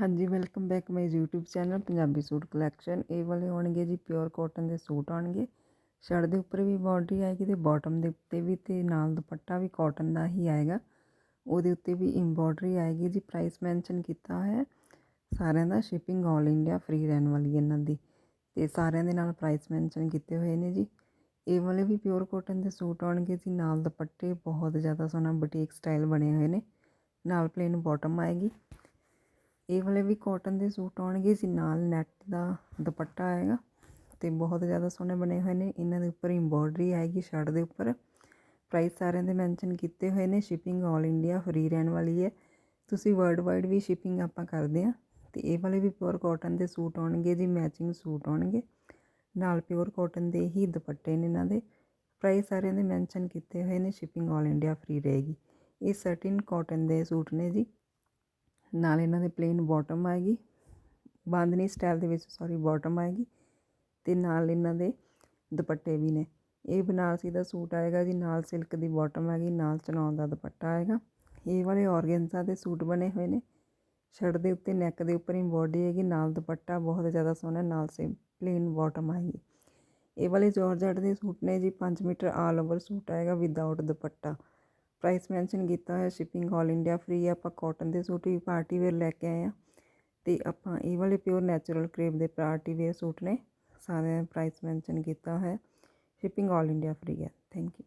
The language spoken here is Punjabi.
ਹਾਂਜੀ welcome back my YouTube channel Punjabi suit collection ਇਹ ਵਾਲੇ ਹੋਣਗੇ ਜੀ ਪਿਓਰ ਕਾਟਨ ਦੇ ਸੂਟ ਆਉਣਗੇ। ਸ਼ਰਟ ਦੇ ਉੱਪਰ ਵੀ ਬਾਰਡਰ ਆਏਗੀ ਤੇ ਬਾਟਮ ਦੇ ਉੱਤੇ ਵੀ ਤੇ ਨਾਲ ਦੁਪੱਟਾ ਵੀ ਕਾਟਨ ਦਾ ਹੀ ਆਏਗਾ। ਉਹਦੇ ਉੱਤੇ ਵੀ ਐਮਬੋਡਰੀ ਆਏਗੀ ਜੀ ਪ੍ਰਾਈਸ ਮੈਂਸ਼ਨ ਕੀਤਾ ਹੋਇਆ ਹੈ। ਸਾਰਿਆਂ ਦਾ ਸ਼ਿਪਿੰਗ ਆਲ ਇੰਡੀਆ ਫ੍ਰੀ ਰਹਿਣ ਵਾਲੀ ਇਹਨਾਂ ਦੀ। ਤੇ ਸਾਰਿਆਂ ਦੇ ਨਾਲ ਪ੍ਰਾਈਸ ਮੈਂਸ਼ਨ ਕੀਤੇ ਹੋਏ ਨੇ ਜੀ। ਇਹ ਵਾਲੇ ਵੀ ਪਿਓਰ ਕਾਟਨ ਦੇ ਸੂਟ ਆਉਣਗੇ ਜੀ, ਨਾਲ ਦੁਪੱਟੇ ਬਹੁਤ ਜ਼ਿਆਦਾ ਸੋਹਣਾ ਬੁਟੀਕ ਸਟਾਈਲ ਬਣੇ ਹੋਏ ਨੇ। ਨਾਲ ਪਲੇਨ ਬਾਟਮ ਆਏਗੀ। ਇਹ ਵਾਲੇ ਵੀ ਕਾਟਨ ਦੇ ਸੂਟ ਆਉਣਗੇ ਜੀ, ਨਾਲ ਨੈਟ ਦਾ ਦੁਪੱਟਾ ਆਏਗਾ ਤੇ ਬਹੁਤ ਜ਼ਿਆਦਾ ਸੋਹਣੇ ਬਣੇ ਹੋਏ ਨੇ। ਇਹਨਾਂ ਦੇ ਉੱਪਰ ਐਮਬੋਡਰੀ ਆਏਗੀ ਸ਼ਰਟ ਦੇ ਉੱਪਰ। ਪ੍ਰਾਈਸ ਸਾਰਿਆਂ ਦੇ ਮੈਂਸ਼ਨ ਕੀਤੇ ਹੋਏ ਨੇ ਸ਼ਿਪਿੰਗ ਆਲ ਇੰਡੀਆ ਫ੍ਰੀ ਰਹਿਣ ਵਾਲੀ ਹੈ। ਤੁਸੀਂ ਵਰਲਡ ਵਾਈਡ ਵੀ ਸ਼ਿਪਿੰਗ ਆਪਾਂ ਕਰਦੇ ਆ ਤੇ ਇਹ ਵਾਲੇ ਵੀ ਪਿਓਰ ਕਾਟਨ ਦੇ ਸੂਟ ਆਉਣਗੇ ਜੀ ਮੈਚਿੰਗ ਸੂਟ ਆਉਣਗੇ। ਨਾਲ ਪਿਓਰ ਕਾਟਨ ਦੇ ਹੀ ਦੁਪੱਟੇ ਨੇ ਇਹਨਾਂ ਦੇ। ਪ੍ਰਾਈਸ ਸਾਰਿਆਂ ਦੇ ਮੈਂਸ਼ਨ ਕੀਤੇ ਹੋਏ ਨੇ ਸ਼ਿਪਿੰਗ ਆਲ ਇੰਡੀਆ ਫ੍ਰੀ ਰਹੇਗੀ। ਇਹ ਸਰਟਿਨ ਕਾਟਨ ਦੇ ਸੂਟ ਨੇ ਜੀ। ਨਾਲ ਇਹਨਾਂ ਦੇ ਪਲੇਨ ਬਾਟਮ ਆਏਗੀ ਬਾਂਦਨੀ ਸਟਾਈਲ ਦੇ ਵਿੱਚ ਸੌਰੀ ਬਾਟਮ ਆਏਗੀ ਤੇ ਨਾਲ ਇਹਨਾਂ ਦੇ ਦੁਪੱਟੇ ਵੀ ਨੇ। ਇਹ ਬਨਾਰਸੀ ਦਾ ਸੂਟ ਆਏਗਾ ਜੀ, ਨਾਲ ਸਿਲਕ ਦੀ ਬਾਟਮ ਆਏਗੀ ਨਾਲ ਚਨੌਨ ਦਾ ਦੁਪੱਟਾ ਆਏਗਾ। ਇਹ ਵਾਲੇ ਔਰਗੈਂਜ਼ਾ ਦੇ ਸੂਟ ਬਣੇ ਹੋਏ ਨੇ। ਸ਼ਰਟ ਦੇ ਉੱਤੇ ਨੈਕ ਦੇ ਉੱਪਰ ਇੰਬੋਡੀ ਹੈਗੀ, ਨਾਲ ਦੁਪੱਟਾ ਬਹੁਤ ਜ਼ਿਆਦਾ ਸੋਹਣਾ, ਨਾਲ ਸੇ ਪਲੇਨ ਬਾਟਮ ਆਏਗੀ ਇਹ ਵਾਲੇ ਜਾਰਜਟ ਦੇ ਸੂਟ ਨੇ ਜੀ 5 ਮੀਟਰ ਆਲ ਓਵਰ ਸੂਟ ਆਏਗਾ ਵਿਦਆਊਟ ਦੁਪੱਟਾ। ਪ੍ਰਾਈਸ ਮੈਂਸ਼ਨ ਕੀਤਾ ਹੋਇਆ, ਸ਼ਿਪਿੰਗ ਆਲ ਇੰਡੀਆ ਫ੍ਰੀ ਹੈ ਆਪਾਂ ਕਾਟਨ ਦੇ ਸੂਟ ਵੀ ਪਾਰਟੀ ਵੇਅਰ ਲੈ ਕੇ ਆਏ ਆ। ਤੇ ਆਪਾਂ ਇਹ ਵਾਲੇ ਪਿਓਰ ਨੈਚੁਰਲ ਕ੍ਰੇਪ ਦੇ ਪਾਰਟੀ ਵੇਅਰ ਸੂਟ ਨੇ ਸਾਰੇ ਪ੍ਰਾਈਸ ਮੈਂਸ਼ਨ ਕੀਤਾ ਹੋਇਆ, ਸ਼ਿਪਿੰਗ ਆਲ ਇੰਡੀਆ ਫ੍ਰੀ ਹੈ ਥੈਂਕ ਯੂ